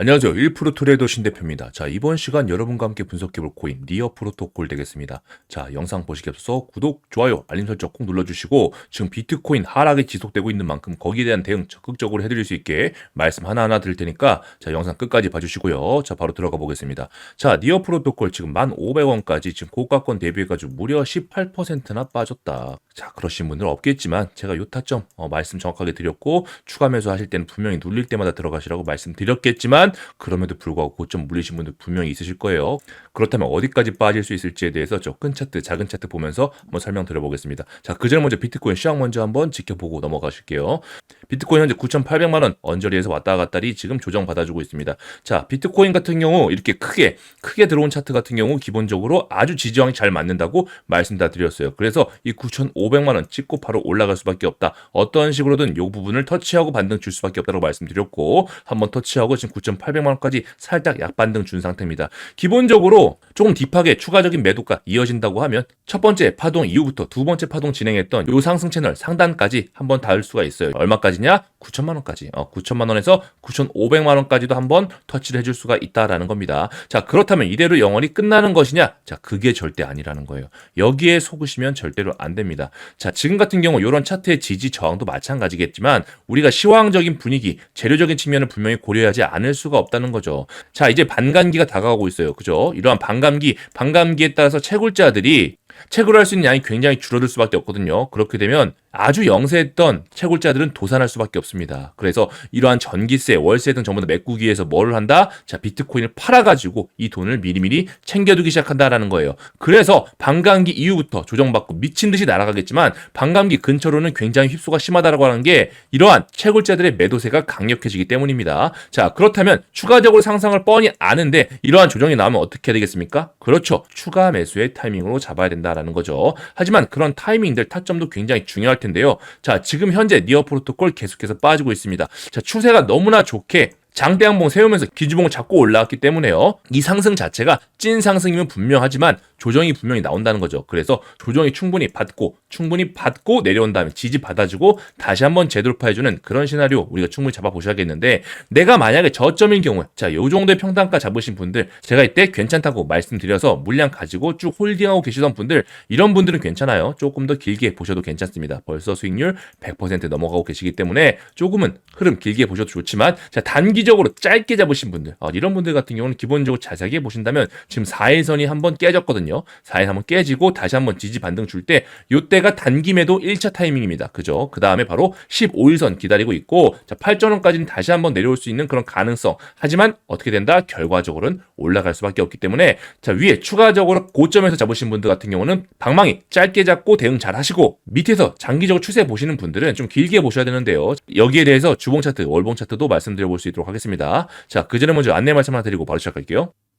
안녕하세요. 1% 트레이더 신대표입니다. 자, 이번 시간 여러분과 함께 분석해볼 코인 니어 프로토콜 되겠습니다. 자, 영상 보시기 앞서서 구독, 좋아요, 알림 설정 꼭 눌러주시고 지금 비트코인 하락이 지속되고 있는 만큼 거기에 대한 대응 적극적으로 해드릴 수 있게 말씀 하나하나 드릴 테니까 자, 영상 끝까지 봐주시고요. 자, 바로 들어가 보겠습니다. 자, 니어 프로토콜 지금 1,500원까지 지금 고가권 대비해가지고 무려 18%나 빠졌다. 자, 그러신 분들 없겠지만 제가 요 타점 어, 말씀 정확하게 드렸고 추가 매수 하실 때는 분명히 눌릴 때마다 들어가시라고 말씀드렸겠지만 그럼에도 불구하고 고점 물리신 분들 분명히 있으실 거예요. 그렇다면 어디까지 빠질 수 있을지에 대해서 저 큰 차트, 작은 차트 보면서 한번 설명 드려보겠습니다. 자, 그 전에 먼저 비트코인 시황 먼저 한번 지켜보고 넘어가실게요. 비트코인 현재 9,800만 원 언저리에서 왔다 갔다리 지금 조정 받아주고 있습니다. 자, 비트코인 같은 경우 이렇게 크게 크게 들어온 차트 같은 경우 기본적으로 아주 지지왕이 잘 맞는다고 말씀 다 드렸어요. 그래서 이 9,500만 원 찍고 바로 올라갈 수밖에 없다. 어떤 식으로든 이 부분을 터치하고 반등 줄 수밖에 없다고 말씀드렸고 한번 터치하고 지금 9,800만 원까지 살짝 약반등 준 상태입니다. 기본적으로 조금 딥하게 추가적인 매도가 이어진다고 하면 첫 번째 파동 이후부터 두 번째 파동 진행했던 요 상승 채널 상단까지 한번 닿을 수가 있어요. 얼마까지냐? 9천만 원까지. 어, 9천만 원에서 9,500만 원까지도 한번 터치를 해줄 수가 있다라는 겁니다. 자 그렇다면 이대로 영원히 끝나는 것이냐? 자 그게 절대 아니라는 거예요. 여기에 속으시면 절대로 안 됩니다. 자 지금 같은 경우 이런 차트의 지지 저항도 마찬가지겠지만 우리가 시황적인 분위기, 재료적인 측면을 분명히 고려하지 않을 수가 없다는 거죠. 자 이제 반감기가 다가오고 있어요. 그죠? 이러한 반감기, 반감기에 따라서 채굴자들이 채굴할 수 있는 양이 굉장히 줄어들 수밖에 없거든요. 그렇게 되면 아주 영세했던 채굴자들은 도산할 수밖에 없습니다. 그래서 이러한 전기세, 월세 등 전부 다 메꾸기 위해서 뭐를 한다? 자, 비트코인을 팔아가지고 이 돈을 미리미리 챙겨두기 시작한다라는 거예요. 그래서 반감기 이후부터 조정받고 미친 듯이 날아가겠지만 반감기 근처로는 굉장히 휩소가 심하다라고 하는 게 이러한 채굴자들의 매도세가 강력해지기 때문입니다. 자, 그렇다면 추가적으로 상상을 뻔히 아는데 이러한 조정이 나오면 어떻게 해야 되겠습니까? 그렇죠. 추가 매수의 타이밍으로 잡아야 된다라는 거죠. 하지만 그런 타이밍들 타점도 굉장히 중요할 텐데요. 자, 지금 현재 니어 프로토콜 계속해서 빠지고 있습니다. 자, 추세가 너무나 좋게 장대양봉 세우면서 기주봉을 잡고 올라왔기 때문에요. 이 상승 자체가 찐 상승이면 분명하지만 조정이 분명히 나온다는 거죠. 그래서 조정이 충분히 받고 충분히 받고 내려온 다음에 지지 받아주고 다시 한번 재돌파해주는 그런 시나리오 우리가 충분히 잡아보셔야겠는데 내가 만약에 저점인 경우에 자 요 정도의 평단가 잡으신 분들 제가 이때 괜찮다고 말씀드려서 물량 가지고 쭉 홀딩하고 계시던 분들 이런 분들은 괜찮아요. 조금 더 길게 보셔도 괜찮습니다. 벌써 수익률 100% 넘어가고 계시기 때문에 조금은 흐름 길게 보셔도 좋지만 자 단기적으로 짧게 잡으신 분들 어, 이런 분들 같은 경우는 기본적으로 자세하게 보신다면 지금 4일선이 한번 깨졌거든요. 4일 한번 깨지고 다시 한번 지지 반등 줄 때 요때가 단기 매도 1차 타이밍입니다. 그죠? 그 다음에 바로 15일선 기다리고 있고 자 8전원까지는 다시 한번 내려올 수 있는 그런 가능성 하지만 어떻게 된다? 결과적으로는 올라갈 수밖에 없기 때문에 자 위에 추가적으로 고점에서 잡으신 분들 같은 경우는 방망이 짧게 잡고 대응 잘 하시고 밑에서 장기적으로 추세 보시는 분들은 좀 길게 보셔야 되는데요. 여기에 대해서 주봉 차트, 월봉 차트도 말씀드려 볼 수 있도록 하겠습니다. 자, 그 전에 먼저 안내 말씀 하나 드리고 바로 시작할게요.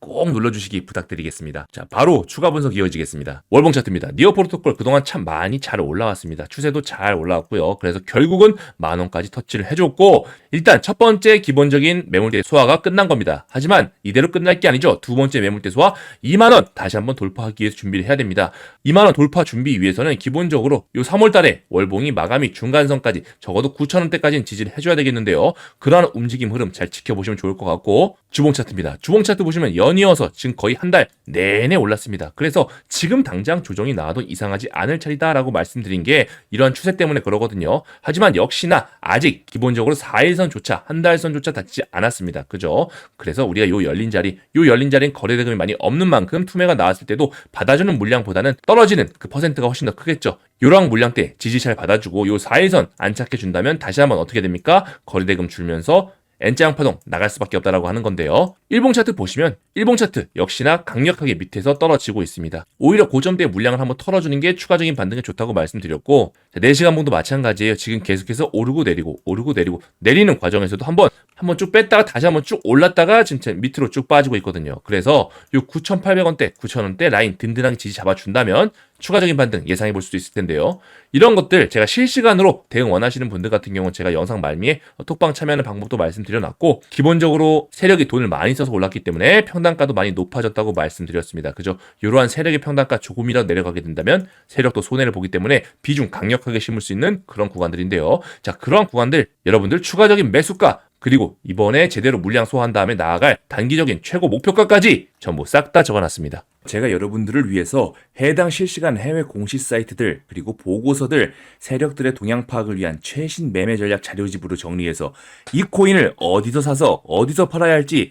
꼭 눌러주시기 부탁드리겠습니다. 자, 바로 추가 분석 이어지겠습니다. 월봉 차트입니다. 니어 프로토콜 그동안 참 많이 잘 올라왔습니다. 추세도 잘 올라왔고요. 그래서 결국은 만 원까지 터치를 해줬고, 일단 첫 번째 기본적인 매물대 소화가 끝난 겁니다. 하지만 이대로 끝날 게 아니죠. 두 번째 매물대 소화 2만 원 다시 한번 돌파하기 위해서 준비를 해야 됩니다. 2만 원 돌파 준비 위해서는 기본적으로 요 3월 달에 월봉이 마감이 중간선까지 적어도 9천 원대까지는 지지를 해줘야 되겠는데요. 그러한 움직임 흐름 잘 지켜보시면 좋을 것 같고, 주봉 차트입니다. 주봉 차트 보시면 연이어서 지금 거의 한 달 내내 올랐습니다. 그래서 지금 당장 조정이 나와도 이상하지 않을 차례다라고 말씀드린 게 이러한 추세 때문에 그러거든요. 하지만 역시나 아직 기본적으로 4일선조차 한 달선조차 닿지 않았습니다. 그죠? 그래서 우리가 요 열린 자리, 요 열린 자리는 거래 대금이 많이 없는 만큼 투매가 나왔을 때도 받아주는 물량보다는 떨어지는 그 퍼센트가 훨씬 더 크겠죠. 요랑 물량 때 지지 잘 받아주고 요 4일선 안착해 준다면 다시 한번 어떻게 됩니까? 거래 대금 줄면서 N자형 파동 나갈 수밖에 없다라고 하는 건데요. 일봉 차트 보시면 일봉 차트 역시나 강력하게 밑에서 떨어지고 있습니다. 오히려 고점대 물량을 한번 털어주는 게 추가적인 반등에 좋다고 말씀드렸고 4시간 봉도 마찬가지예요. 지금 계속해서 오르고 내리고 오르고 내리고 내리는 과정에서도 한번 한번 쭉 뺐다가 다시 한번 쭉 올랐다가 진짜 밑으로 쭉 빠지고 있거든요. 그래서 요 9,800원대, 9,000원대 라인 든든하게 지지 잡아준다면 추가적인 반등 예상해 볼 수도 있을 텐데요. 이런 것들 제가 실시간으로 대응 원하시는 분들 같은 경우는 제가 영상 말미에 톡방 참여하는 방법도 말씀드려놨고 기본적으로 세력이 돈을 많이 써서 올랐기 때문에 평단가도 많이 높아졌다고 말씀드렸습니다. 그죠? 이러한 세력의 평단가 조금이라도 내려가게 된다면 세력도 손해를 보기 때문에 비중 강력하게 심을 수 있는 그런 구간들인데요. 자, 그러한 구간들 여러분들 추가적인 매수가 그리고 이번에 제대로 물량 소화한 다음에 나아갈 단기적인 최고 목표가까지 전부 싹 다 적어놨습니다. 제가 여러분들을 위해서 해당 실시간 해외 공시 사이트들 그리고 보고서들 세력들의 동향 파악을 위한 최신 매매 전략 자료집으로 정리해서 이 코인을 어디서 사서 어디서 팔아야 할지